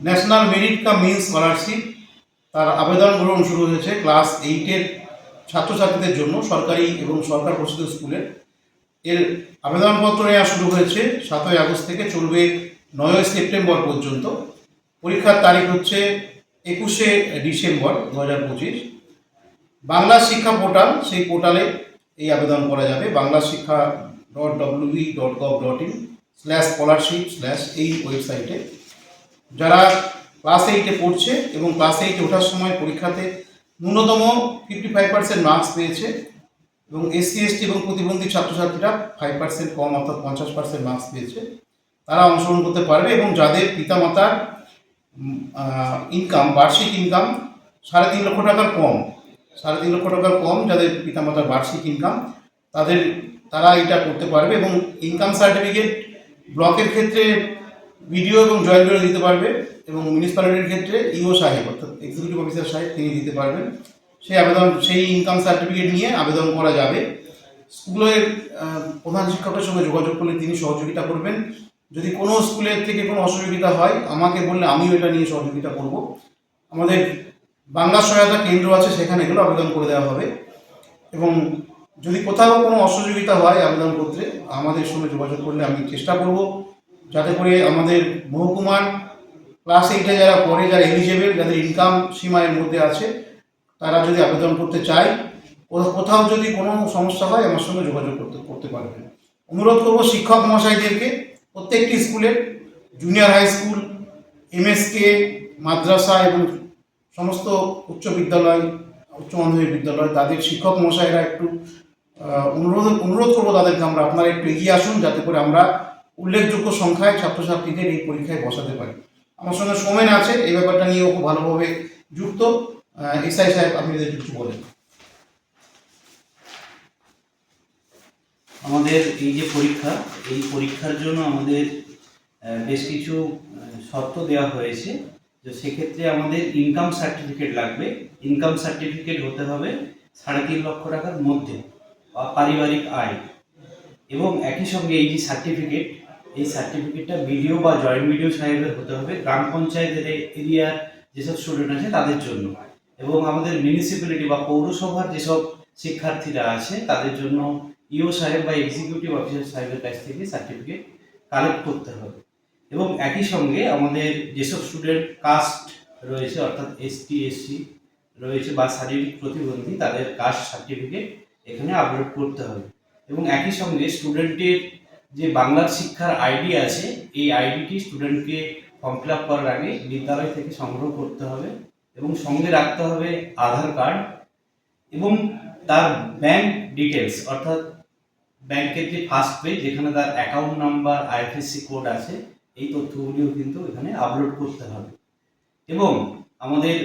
National merit cum means scholarship তার আবেদন গ্রহণ শুরু হয়েছে ক্লাস এইটের ছাত্রছাত্রীদের জন্য সরকারি এবং সরকার প্রসিদ্ধ স্কুলের এর। আবেদনপত্র নেওয়া শুরু হয়েছে সাতই আগস্ট থেকে চলবে নয় সেপ্টেম্বর পর্যন্ত। পরীক্ষার তারিখ হচ্ছে একুশে ডিসেম্বর দু হাজার পঁচিশ। বাংলা শিক্ষা পোর্টাল সেই পোর্টালে এই আবেদন করা যাবে। Bangla Shiksha dot WB dot gov dot in slash scholarship slash এই ওয়েবসাইটে যারা ক্লাস এইটে পড়ছে এবং ক্লাস এইটে ওঠার সময় পরীক্ষাতে ন্যূনতম ফিফটি ফাইভ পার্সেন্ট মার্কস পেয়েছে এবং এসসি এসটি এবং প্রতিবন্ধী ছাত্রছাত্রীরা ফাইভ পার্সেন্ট কম অর্থাৎ পঞ্চাশ পার্সেন্ট মার্কস পেয়েছে। তারা অংশগ্রহণ করতে পারবে এবং যাদের পিতামাতার ইনকাম বার্ষিক ইনকাম সাড়ে তিন লক্ষ টাকার কম, সাড়ে তিন লক্ষ টাকার কম যাদের পিতামাতার বার্ষিক ইনকাম তাদের, তারা এটা করতে পারবে এবং ইনকাম সার্টিফিকেট ব্লকের ক্ষেত্রে বিডিও এবং জয়েন্ট বিডিও দিতে পারবে এবং মিউনিসিপ্যালিটির ক্ষেত্রে ইও সাহেব, অর্থাৎ এক্সিকিউটিভ অফিসার সাহেব, তিনি দিতে পারবেন। সেই আবেদন, সেই ইনকাম সার্টিফিকেট নিয়ে আবেদন করা যাবে। স্কুলের প্রধান শিক্ষকের সঙ্গে যোগাযোগ করলে তিনি সহযোগিতা করবেন। যদি কোনো স্কুলের থেকে কোনো অসুবিধা হয়, আমাকে বললে আমিও এটা নিয়ে সহযোগিতা করব। আমাদের বাংলা সহায়তা কেন্দ্র আছে, সেখানে এগুলো আবেদন করে দেওয়া হবে। এবং যদি কোথাও কোনো অসহযোগিতা হয় আবেদন করতে, আমাদের সঙ্গে যোগাযোগ করলে আমি চেষ্টা করব। যাতে করে আমাদের মহকুমার ক্লাস এইটে যারা পড়ে, যারা এলিজেবল যাদের ইনকাম সীমার মধ্যে আছে, তারা যদি আবেদন করতে চায় কোথাও যদি কোনো সমস্যা হয়, আমার সঙ্গে যোগাযোগ করতে করতে পারবেন। অনুরোধ করব শিক্ষক মহাশয়দেরকে, প্রত্যেকটি স্কুলের জুনিয়র হাই স্কুল এমএসকে মাদ্রাসা এবং সমস্ত উচ্চ বিদ্যালয়, উচ্চ মাধ্যমিক বিদ্যালয়, তাদের শিক্ষক মহাশয়রা একটু অনুরোধ অনুরোধ করব তাদেরকে আমরা আপনারা একটু এগিয়ে আসুন, যাতে করে আমরা উল্লেখযোগ্য সংখ্যায় ছাত্রছাত্রীদের এই পরীক্ষায় বসাতে পারি। আমার সঙ্গে সোমেন আছে, এই ব্যাপারটা নিয়েও খুব ভালোভাবে যুক্ত। এসআই সাহেব, আপনি যদি কিছু বলেন। আমাদের এই যে পরীক্ষা, এই পরীক্ষার জন্য আমাদের বেশ কিছু শর্ত দেওয়া হয়েছে। যে সেক্ষেত্রে আমাদের ইনকাম সার্টিফিকেট লাগবে। ইনকাম সার্টিফিকেট হতে হবে সাড়ে তিন লক্ষ টাকার মধ্যে, বা পারিবারিক আয়। এবং একই সঙ্গে এই যে সার্টিফিকেট এই সার্টিফিকেটটা বিডিও বা জয়েন্ট বিডিও সাহেবের হতে হবে। গ্রাম পঞ্চায়েতের এরিয়ার যেসব স্টুডেন্ট আছে তাদের জন্য। এবং আমাদের মিউনিসিপ্যালিটি বা পৌরসভার যেসব শিক্ষার্থীরা আছে তাদের জন্য ইও সাহেব বা এক্সিকিউটিভ অফিসার সাহেবের কাছ থেকে সার্টিফিকেট কালেক্ট করতে হবে। এবং একই সঙ্গে আমাদের যেসব স্টুডেন্ট কাস্ট রয়েছে, অর্থাৎ এসটি এসসি রয়েছে বা শারীরিক প্রতিবন্ধী, তাদের কাস্ট সার্টিফিকেট এখানে আপলোড করতে হবে। এবং একই সঙ্গে স্টুডেন্টের যে বাংলার শিক্ষার আইডি আছে, এই আইডিটি স্টুডেন্টকে ফর্ম ফিল আপ করার আগে বিদ্যালয় থেকে সংগ্রহ করতে হবে এবং সঙ্গে রাখতে হবে আধার কার্ড এবং তার ব্যাংক ডিটেলস অর্থাৎ ব্যাংকের যে ফার্স্ট পেজ যেখানে তার অ্যাকাউন্ট নাম্বার আইএফএসসি কোড আছে, এই তথ্যগুলিও কিন্তু এখানে আপলোড করতে হবে। এবং আমাদের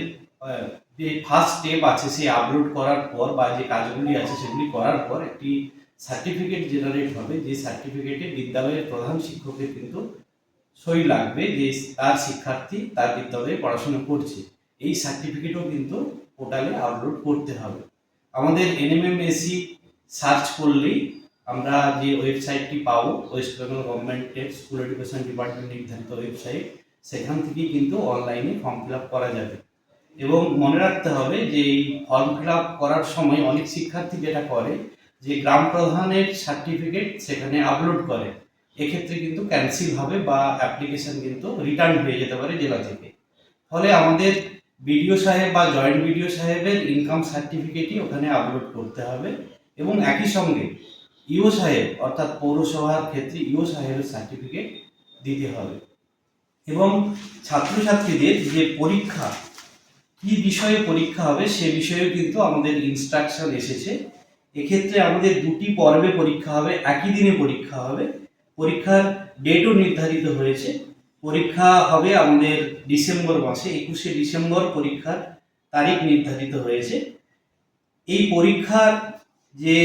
যে ফার্স্ট স্টেপ আছে, সেই আপলোড করার পর বা যে কাজগুলি আছে, সেগুলি করার পর একটি সার্টিফিকেট জেনারেট হবে, যে সার্টিফিকেটে বিদ্যালয়ের প্রধান শিক্ষকের কিন্তু সই লাগবে, যে তার শিক্ষার্থী তার বিদ্যালয়ে পড়াশোনা করছে। এই সার্টিফিকেটও কিন্তু পোর্টালে আপলোড করতে হবে। আমাদের এনএমএমএসি সার্চ করলেই আমরা যে ওয়েবসাইটটি পাবো ওয়েস্ট বেঙ্গল গভর্নমেন্টের স্কুল এডুকেশন ডিপার্টমেন্ট নির্ধারিত ওয়েবসাইট সেখান থেকে কিন্তু অনলাইনে ফর্ম ফিল আপ করা যাবে। এবং মনে রাখতে হবে যে এই ফর্ম ফিল আপ করার সময় অনেক শিক্ষার্থী যেটা করে যে গ্রাম প্রধানের সার্টিফিকেট সেখানে আপলোড করে, এক্ষেত্রে কিন্তু ক্যান্সেল হবে বা অ্যাপ্লিকেশন কিন্তু রিটার্ন হয়ে যেতে পারে জেলা থেকে। ফলে আমাদের বিডিও সাহেব বা জয়েন্ট বিডিও সাহেবের ইনকাম সার্টিফিকেটই ওখানে আপলোড করতে হবে এবং একই সঙ্গে ইও সাহেব অর্থাৎ পৌরসভার ক্ষেত্রে ইও সাহেবের সার্টিফিকেট দিতে হবে। এবং ছাত্রছাত্রীদের যে পরীক্ষা, কি বিষয়ে পরীক্ষা হবে সে বিষয়েও কিন্তু আমাদের ইনস্ট্রাকশন এসেছে। এক্ষেত্রে আমাদের দুটি পর্বে পরীক্ষা হবে, একই দিনে পরীক্ষা হবে। পরীক্ষার ডেটও নির্ধারিত হয়েছে। পরীক্ষা হবে আমাদের ডিসেম্বর মাসে, একুশে ডিসেম্বর পরীক্ষার তারিখ নির্ধারিত হয়েছে। এই পরীক্ষার যে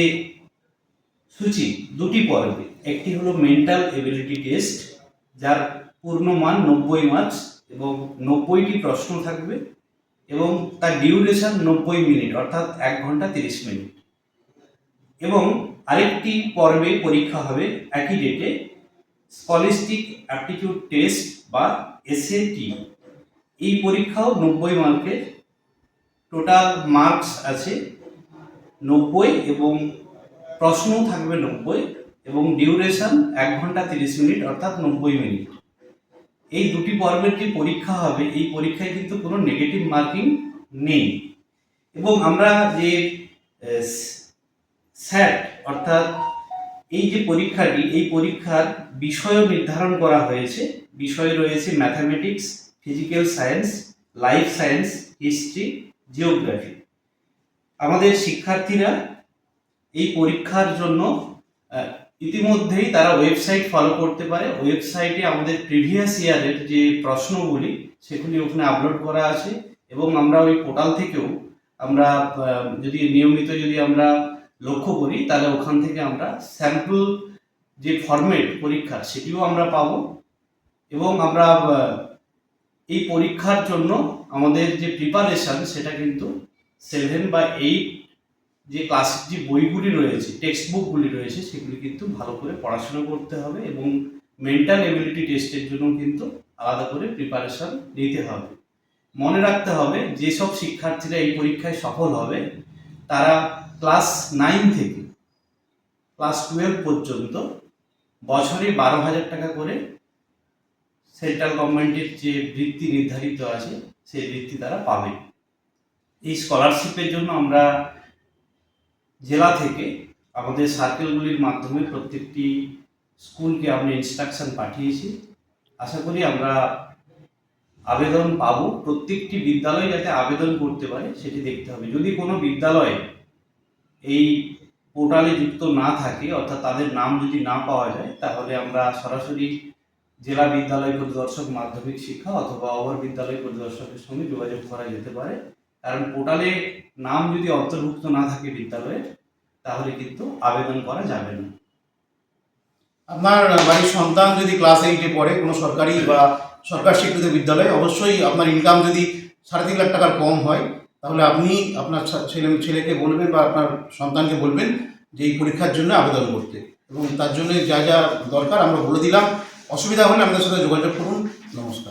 সূচি, দুটি পর্বে, একটি হলো মেন্টাল এবিলিটি টেস্ট যার পূর্ণ মান নব্বই মার্কস এবং নব্বইটি প্রশ্ন থাকবে এবং তার ডিউরেশন নব্বই মিনিট অর্থাৎ এক ঘণ্টা তিরিশ মিনিট এবং আরেকটি পর্বে পরীক্ষা হবে একই ডেটে স্কলিস্টিক অ্যাপটিটিউড টেস্ট বা এসএটি এই পরীক্ষাও নব্বই মার্কের টোটাল মার্কস আছে নব্বই এবং প্রশ্নও থাকবে নব্বই এবং ডিউরেশন এক ঘণ্টা তিরিশ মিনিট অর্থাৎ নব্বই মিনিট। এই দুটি পর্বের যে পরীক্ষা হবে, এই পরীক্ষায় কিন্তু কোনো নেগেটিভ মার্কিং নেই। এবং আমরা যে স্যাট অর্থাৎ এই যে পরীক্ষাটি, এই পরীক্ষার বিষয়ও নির্ধারণ করা হয়েছে। বিষয় রয়েছে mathematics physical science life science history geography আমাদের শিক্ষার্থীরা এই পরীক্ষার জন্য ইতিমধ্যেই তারা ওয়েবসাইট ফলো করতে পারে। ওয়েবসাইটে আমাদের প্রিভিয়াস ইয়ারের যে প্রশ্নগুলি, সেগুলি ওখানে আপলোড করা আছে। এবং আমরা ওই পোর্টাল থেকেও আমরা যদি নিয়মিত যদি আমরা লক্ষ্য করি, তাহলে ওখান থেকে আমরা স্যাম্পল যে ফরম্যাট পরীক্ষার সেটিও আমরা পাবো। এবং আমরা এই পরীক্ষার জন্য আমাদের যে প্রিপারেশন সেটা কিন্তু সেভেন বা এইট যে ক্লাসের যে বইগুলি রয়েছে টেক্সট বুকগুলি রয়েছে, সেগুলি কিন্তু ভালো করে পড়াশোনা করতে হবে এবং মেন্টাল এবিলিটি টেস্টের জন্য কিন্তু আলাদা করে প্রিপারেশন নিতে হবে। মনে রাখতে হবে, যেসব শিক্ষার্থীরা এই পরীক্ষায় সফল হবে, তারা ক্লাস নাইন থেকে ক্লাস টুয়েলভ পর্যন্ত বছরে বারো হাজার টাকা করে সেন্ট্রাল গভর্নমেন্টের যে বৃত্তি নির্ধারিত আছে, সেই বৃত্তি তারা পাবে। এই স্কলারশিপের জন্য আমরা জেলা থেকে আমাদের সার্কেলগুলির মাধ্যমে প্রত্যেকটি স্কুলকে আমরা ইনস্ট্রাকশন পাঠিয়েছি। আশা করি আমরা আবেদন পাবো। প্রত্যেকটি বিদ্যালয় যাতে আবেদন করতে পারে, সেটি দেখতে হবে। যদি কোনো বিদ্যালয়ে এই পোর্টালে যুক্ত না থাকে, অর্থাৎ তাদের নাম যদি না পাওয়া যায়, তাহলে আমরা সরাসরি জেলা বিদ্যালয় পরিদর্শক মাধ্যমিক শিক্ষা অথবা অবর বিদ্যালয় পরিদর্শকের সঙ্গে যোগাযোগ করা যেতে পারে। কারণ পোর্টালে নাম যদি অন্তর্ভুক্ত না থাকে বিদ্যালয়ে তাহলে কিন্তু আবেদন করা যাবে না। আপনার বাড়ির সন্তান যদি ক্লাস এইটে পড়ে, কোনো সরকারি বা সরকার স্বীকৃত বিদ্যালয়ে, অবশ্যই আপনার ইনকাম যদি সাড়ে তিন লাখ টাকার কম হয় তাহলে আপনি আপনার ছেলে, ছেলেকে বলবেন বা আপনার সন্তানকে বলবেন যে এই পরীক্ষার জন্য আবেদন করতে। এবং তার জন্য যা যা দরকার আমরা বলে দিলাম। অসুবিধা হলে আমাদের সাথে যোগাযোগ করুন। নমস্কার।